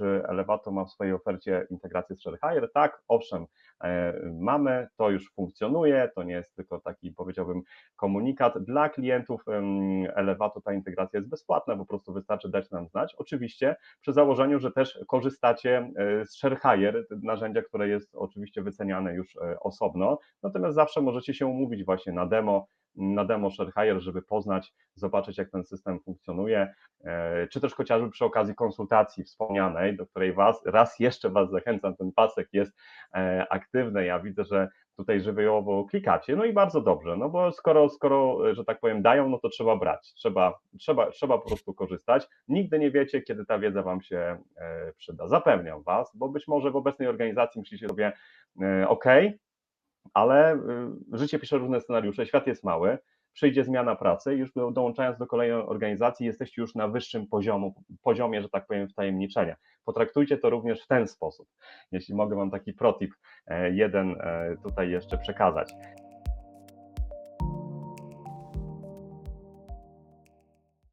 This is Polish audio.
czy Elevato ma w swojej ofercie integrację z ShareHire? Tak, owszem, mamy, to już funkcjonuje, to nie jest tylko taki, powiedziałbym, komunikat. Dla klientów Elevato ta integracja jest bezpłatna, po prostu wystarczy dać nam znać. Oczywiście przy założeniu, że też korzystacie e, z ShareHire, narzędzia, które jest oczywiście wyceniane już e, osobno, natomiast zawsze możecie się umówić właśnie na demo, na demo ShareHire, żeby poznać, zobaczyć jak ten system funkcjonuje, e, czy też chociażby przy okazji konsultacji wspomnianej, do której was, raz jeszcze Was zachęcam, ten pasek jest e, aktywny, ja widzę, że tutaj żywiołowo klikacie, no i bardzo dobrze, no bo skoro, skoro, że tak powiem, dają, no to trzeba brać, trzeba, trzeba, trzeba po prostu korzystać. Nigdy nie wiecie, kiedy ta wiedza Wam się e, przyda. Zapewniam Was, bo być może w obecnej organizacji myślicie sobie, e, ok, ale życie pisze różne scenariusze, świat jest mały, przyjdzie zmiana pracy, już do- dołączając do kolejnej organizacji, jesteście już na wyższym poziomu, poziomie, że tak powiem, wtajemniczenia. Potraktujcie to również w ten sposób. Jeśli mogę Wam taki protip e, jeden e, tutaj jeszcze przekazać.